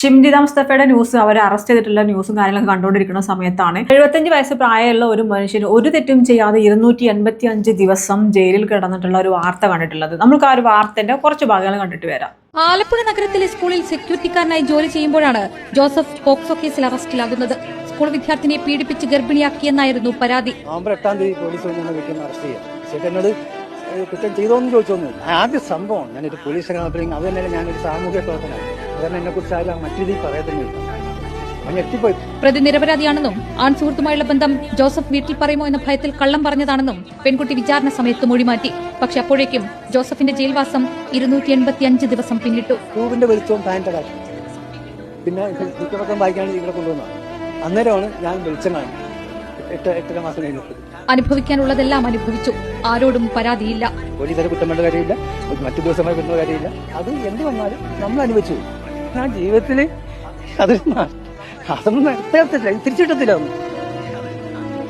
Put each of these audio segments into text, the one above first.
ഷിംജിത മുസ്തഫയുടെ ന്യൂസ് അവരെ അറസ്റ്റ് ചെയ്തിട്ടുള്ള ന്യൂസും കാര്യങ്ങളൊക്കെ കണ്ടുകൊണ്ടിരിക്കുന്ന സമയത്താണ്. എഴുപത്തഞ്ച് വയസ്സ് പ്രായമുള്ള ഒരു മനുഷ്യന് ഒരു തെറ്റും ചെയ്യാതെ ഇരുന്നൂറ്റി എൺപത്തി അഞ്ച് ദിവസം ജയിലിൽ കിടന്നിട്ടുള്ള ഒരു വാർത്ത കണ്ടിട്ടുള്ളത്. നമുക്ക് ആ ഒരു വാർത്തന്റെ കുറച്ച് ഭാഗങ്ങൾ കണ്ടിട്ട് വരാം. ആലപ്പുഴ നഗരത്തിലെ സ്കൂളിൽ സെക്യൂരിറ്റിക്കാരനായി ജോലി ചെയ്യുമ്പോഴാണ് ജോസഫ് പോക്സോ കേസിൽ അറസ്റ്റിലാകുന്നത്. സ്കൂൾ വിദ്യാർത്ഥിനിയെ പീഡിപ്പിച്ച് ഗർഭിണിയാക്കിയെന്നായിരുന്നു പരാതി. നവംബർ എട്ടാം തീയതി പോലീസ് കുറ്റം ചെയ്തോന്ന് ചോദിച്ചൊന്നും ആദ്യ സംഭവം ഞാനൊരു പോലീസ് അത് തന്നെ ഞാനൊരു സാമൂഹ്യ പ്രവർത്തനമാണ് അതുതന്നെ എന്നെ കുറിച്ച് ആരും മറ്റു രീതിയിൽ പറയത്തുന്നില്ല അവൻ എത്തിപ്പോയി. പ്രതി നിരപരാധിയാണെന്നും ആൺ സുഹൃത്തുമായുള്ള ബന്ധം ജോസഫ് വീട്ടിൽ പറയുമോ എന്ന ഭയത്തിൽ കള്ളം പറഞ്ഞതാണെന്നും പെൺകുട്ടി വിചാരണ സമയത്ത് മൊഴിമാറ്റി പക്ഷെ അപ്പോഴേക്കും ജോസഫിന്റെ ജയിൽവാസം ഇരുന്നൂറ്റി എൺപത്തി അഞ്ച് ദിവസം പിന്നിട്ടു. ട്യൂബിന്റെ വെളിച്ചവും ഫാനിന്റെ കാറ്റും പിന്നെ കുറ്റപത്രം വായിക്കാണ് ഇവിടെ കൊണ്ടുവന്നത്. അന്നേരമാണ് ഞാൻ വെളിച്ചം കാണുന്നത്. എട്ട് എട്ടര മാസം കഴിഞ്ഞിട്ട് അനുഭവിക്കാനുള്ളതെല്ലാം അനുഭവിച്ചു. ആരോടും പരാതിയില്ല. പോലീസുകാരെ കുറ്റം വേണ്ട കാര്യമില്ല. മറ്റു ദിവസമായി കാര്യമില്ല. അത് എന്ത് വന്നാലും നമ്മൾ അനുഭവിച്ചു. ആ ജീവിതത്തിൽ അത് അതൊന്നും നേരത്തെ തിരിച്ചിട്ടത്തില്ല ഒന്നും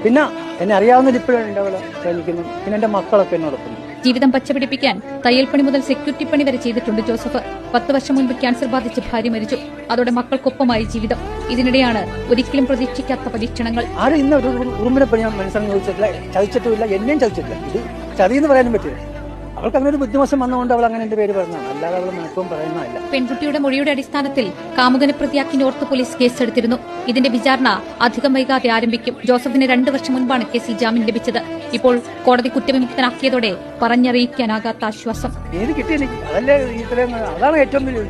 പിന്നെ എന്നെ അറിയാവുന്നതിൽ ഇപ്പോഴാണ് എന്റെ അവിടെ ശ്രമിക്കുന്നു പിന്നെ എന്റെ മക്കളൊക്കെ എന്നോടൊപ്പം ജീവിതം പച്ചപിടിപ്പിക്കാൻ തയ്യൽപ്പണി പണി മുതൽ സെക്യൂരിറ്റി പണി വരെ ചെയ്തിട്ടുണ്ട് ജോസഫ്. പത്ത് വർഷം മുൻപ് ക്യാൻസർ ബാധിച്ച് ഭാര്യ മരിച്ചു. അതോടെ മക്കൾക്കൊപ്പമായി ജീവിതം. ഇതിനിടെയാണ് ഒരിക്കലും പ്രതീക്ഷിക്കാത്ത പരീക്ഷണങ്ങൾ. ആരും ഇന്ന് ഒരു ഒരു ഉറുമ്പിനെ പണി ഞാൻ മനസ്സിലാക്കി ചോദിച്ചിട്ടില്ല ചതിച്ചിട്ടുമില്ല എന്നെയും ചതിച്ചിട്ടില്ല. ഇത് ചതി എന്ന് പറയാനും പറ്റില്ല. അവൾക്ക് അങ്ങനെ ഒരു ബുദ്ധിമോശം വന്നുകൊണ്ട് അവൾ അങ്ങനെ എന്റെ പേര് പറഞ്ഞതാണ്. അല്ലാതെ അവൾ മനഃപ്പും പറയുന്നതല്ല. പെൺകുട്ടിയുടെ മൊഴിയുടെ അടിസ്ഥാനത്തിൽ കാമുകനെ പ്രതിയാക്കി നോർത്ത് പോലീസ് കേസെടുത്തിരുന്നു. ഇതിന്റെ വിചാരണ അധികം വൈകാതെ ആരംഭിക്കും. ജോസഫിന് രണ്ടു വർഷം മുൻപാണ് കേസിൽ ജാമ്യം ലഭിച്ചത്. ഇപ്പോൾ കോടതി കുറ്റവിമുക്തനാക്കിയതോടെ പറഞ്ഞറിയിക്കാനാകാത്ത ആശ്വാസം. നീതി കിട്ടി അതല്ലേ ഇത്രയും അതാണ് ഏറ്റവും വലിയ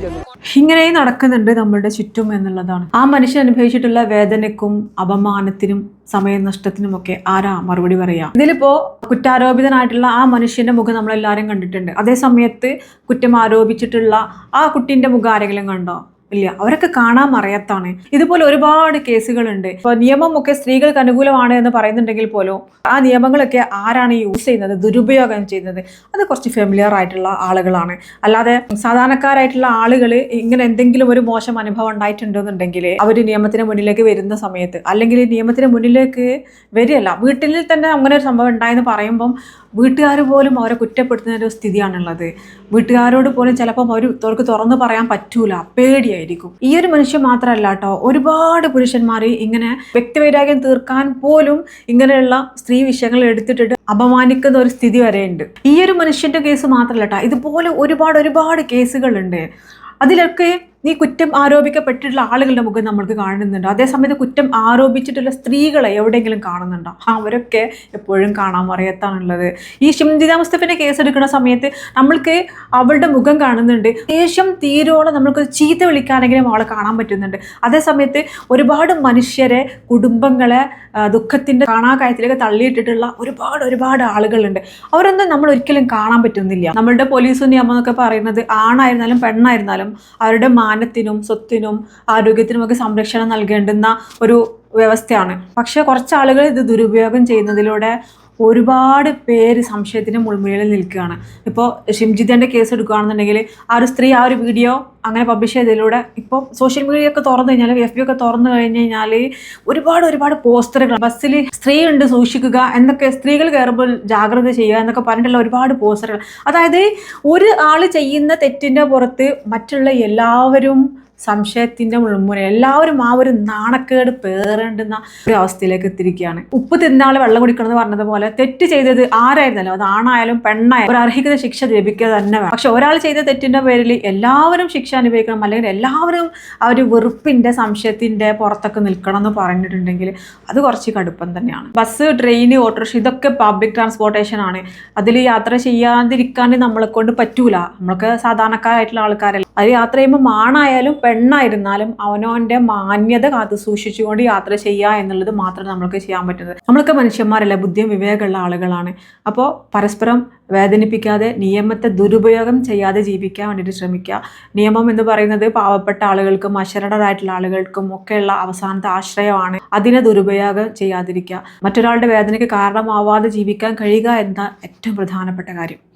ഇങ്ങനെ നടക്കുന്നുണ്ട് നമ്മളുടെ ചുറ്റും എന്നുള്ളതാണ്. ആ മനുഷ്യൻ അനുഭവിച്ചിട്ടുള്ള വേദനയ്ക്കും അപമാനത്തിനും സമയനഷ്ടത്തിനും ഒക്കെ ആരാ മറുപടി പറയാ? ഇതിലിപ്പോ കുറ്റാരോപിതനായിട്ടുള്ള ആ മനുഷ്യന്റെ മുഖം നമ്മളെല്ലാവരും കണ്ടിട്ടുണ്ട്. അതേ സമയത്ത് കുറ്റം ആരോപിച്ചിട്ടുള്ള ആ കുട്ടീന്റെ മുഖം ആരെങ്കിലും കണ്ടോ? ഇല്ല. അവരൊക്കെ കാണാൻ അറിയാത്താണ്. ഇതുപോലെ ഒരുപാട് കേസുകളുണ്ട്. ഇപ്പോൾ നിയമമൊക്കെ സ്ത്രീകൾക്ക് അനുകൂലമാണ് എന്ന് പറയുന്നുണ്ടെങ്കിൽ പോലും ആ നിയമങ്ങളൊക്കെ ആരാണ് യൂസ് ചെയ്യുന്നത്? ദുരുപയോഗം ചെയ്യുന്നത്? അത് കുറച്ച് ഫെമിലിയർ ആയിട്ടുള്ള ആളുകളാണ്. അല്ലാതെ സാധാരണക്കാരായിട്ടുള്ള ആളുകൾ ഇങ്ങനെ എന്തെങ്കിലും ഒരു മോശം അനുഭവം ഉണ്ടായിട്ടുണ്ടെന്നുണ്ടെങ്കിൽ അവർ നിയമത്തിന് മുന്നിലേക്ക് വരുന്ന സമയത്ത് അല്ലെങ്കിൽ നിയമത്തിന് മുന്നിലേക്ക് വരികയല്ല. വീട്ടിൽ തന്നെ അങ്ങനെ ഒരു സംഭവം ഉണ്ടായെന്ന് പറയുമ്പം വീട്ടുകാർ പോലും അവരെ കുറ്റപ്പെടുത്തുന്ന ഒരു സ്ഥിതിയാണുള്ളത്. വീട്ടുകാരോട് പോലും ചിലപ്പം അവർ അവർക്ക് തുറന്നു പറയാൻ പറ്റൂല. പേടിയായിരിക്കും. ഈ ഒരു മനുഷ്യൻ മാത്രമല്ല കേട്ടോ. ഒരുപാട് പുരുഷന്മാർ ഇങ്ങനെ വ്യക്തിവൈരാഗ്യം തീർക്കാൻ പോലും ഇങ്ങനെയുള്ള സ്ത്രീ വിഷയങ്ങൾ എടുത്തിട്ടിട്ട് അപമാനിക്കുന്ന ഒരു സ്ഥിതി വരെയുണ്ട്. ഈ ഒരു മനുഷ്യന്റെ കേസ് മാത്രമല്ല കേട്ടോ. ഇതുപോലെ ഒരുപാട് ഒരുപാട് കേസുകളുണ്ട് അതിലൊക്കെ ഈ കുറ്റം ആരോപിക്കപ്പെട്ടിട്ടുള്ള ആളുകളുടെ മുഖം നമ്മൾക്ക് കാണുന്നുണ്ട്. അതേസമയത്ത് കുറ്റം ആരോപിച്ചിട്ടുള്ള സ്ത്രീകളെ എവിടെയെങ്കിലും കാണുന്നുണ്ടോ? അവരൊക്കെ എപ്പോഴും കാണാൻ മറിയത്താണുള്ളത്. ഈ ഷിംജിത കേസ് എടുക്കുന്ന സമയത്ത് നമ്മൾക്ക് അവളുടെ മുഖം കാണുന്നുണ്ട്. ശേഷം തീരോളം നമ്മൾക്ക് ചീത്ത വിളിക്കാനെങ്കിലും അവളെ കാണാൻ പറ്റുന്നുണ്ട്. അതേസമയത്ത് ഒരുപാട് മനുഷ്യരെ കുടുംബങ്ങളെ ദുഃഖത്തിന്റെ കാണാകായത്തിലേക്ക് തള്ളിയിട്ടിട്ടുള്ള ഒരുപാട് ഒരുപാട് ആളുകളുണ്ട്. അവരൊന്നും നമ്മൾ ഒരിക്കലും കാണാൻ പറ്റുന്നില്ല. നമ്മളുടെ പോലീസ് നിയമം എന്നൊക്കെ പറയുന്നത് ആണായിരുന്നാലും പെണ്ണായിരുന്നാലും അവരുടെ മാനത്തിനും സ്വത്തിനും ആരോഗ്യത്തിനുമൊക്കെ സംരക്ഷണം നൽകേണ്ടുന്ന ഒരു വ്യവസ്ഥയാണ്. പക്ഷേ കുറച്ച് ആളുകൾ ഇത് ദുരുപയോഗം ചെയ്യുന്നതിലൂടെ ഒരുപാട് പേര് സംശയത്തിന് മുൾമുനയിൽ നിൽക്കുകയാണ്. ഇപ്പോൾ ഷിംജിതന്റെ കേസ് എടുക്കുകയാണെന്നുണ്ടെങ്കിൽ ആ ഒരു സ്ത്രീ ആ ഒരു വീഡിയോ അങ്ങനെ പബ്ലിഷ് ചെയ്തതിലൂടെ ഇപ്പോൾ സോഷ്യൽ മീഡിയ ഒക്കെ തുറന്നു കഴിഞ്ഞാൽ എഫ് ബി ഒക്കെ തുറന്നു കഴിഞ്ഞ് കഴിഞ്ഞാൽ ഒരുപാട് ഒരുപാട് പോസ്റ്ററുകൾ ബസ്സിൽ സ്ത്രീ ഉണ്ട് സൂക്ഷിക്കുക എന്നൊക്കെ സ്ത്രീകൾ കയറുമ്പോൾ ജാഗ്രത ചെയ്യുക എന്നൊക്കെ പറഞ്ഞിട്ടുള്ള ഒരുപാട് പോസ്റ്ററുകൾ അതായത് ഒരു ആൾ ചെയ്യുന്ന തെറ്റിന്റെ പുറത്ത് മറ്റുള്ള എല്ലാവരും സംശയത്തിന്റെ മുൾമുന എല്ലാവരും ആ ഒരു നാണക്കേട് പേറേണ്ടുന്ന ഒരു അവസ്ഥയിലേക്ക് എത്തിയിരിക്കുകയാണ്. ഉപ്പ് തിന്നാൾ വെള്ളം കുടിക്കണമെന്ന് പറഞ്ഞതുപോലെ തെറ്റ് ചെയ്തത് ആരായിരുന്നല്ലോ? അത് ആണായാലും പെണ്ണായാലും ഒരു അർഹിക്കുന്ന ശിക്ഷ ലഭിക്കുക തന്നെ വേണം. പക്ഷെ ഒരാൾ ചെയ്ത തെറ്റിന്റെ പേരിൽ എല്ലാവരും ശിക്ഷ അനുഭവിക്കണം. അല്ലെങ്കിൽ എല്ലാവരും ആ ഒരു വെറുപ്പിന്റെ സംശയത്തിന്റെ പുറത്തൊക്കെ നിൽക്കണം എന്ന് പറഞ്ഞിട്ടുണ്ടെങ്കിൽ അത് കുറച്ച് കടുപ്പം തന്നെയാണ്. ബസ് ട്രെയിൻ ഓട്ടോറിക്ഷ ഇതൊക്കെ പബ്ലിക് ട്രാൻസ്പോർട്ടേഷൻ ആണ്. അതിൽ യാത്ര ചെയ്യാതിരിക്കാൻ നമ്മളെ കൊണ്ട് പറ്റൂല. നമ്മൾക്ക് സാധാരണക്കാരായിട്ടുള്ള ആൾക്കാരല്ല. അത് യാത്ര ചെയ്യുമ്പോൾ ആണായാലും പെണ്ണായിരുന്നാലും അവനവന്റെ മാന്യത കാത്തു സൂക്ഷിച്ചുകൊണ്ട് യാത്ര ചെയ്യുക എന്നുള്ളത് മാത്രമേ നമ്മൾക്ക് ചെയ്യാൻ പറ്റുന്നത്. നമ്മളൊക്കെ മനുഷ്യന്മാരല്ല? ബുദ്ധിയും വിവേകമുള്ള ആളുകളാണ്. അപ്പോൾ പരസ്പരം വേദനിപ്പിക്കാതെ നിയമത്തെ ദുരുപയോഗം ചെയ്യാതെ ജീവിക്കാൻ വേണ്ടിയിട്ട് ശ്രമിക്കുക. നിയമം എന്ന് പറയുന്നത് പാവപ്പെട്ട ആളുകൾക്കും അശരണരായിട്ടുള്ള ആളുകൾക്കും ഒക്കെയുള്ള അവസാനത്തെ ആശ്രയമാണ്. അതിനെ ദുരുപയോഗം ചെയ്യാതിരിക്കുക. മറ്റൊരാളുടെ വേദനയ്ക്ക് കാരണമാവാതെ ജീവിക്കാൻ കഴിയുക എന്ന ഏറ്റവും പ്രധാനപ്പെട്ട കാര്യം.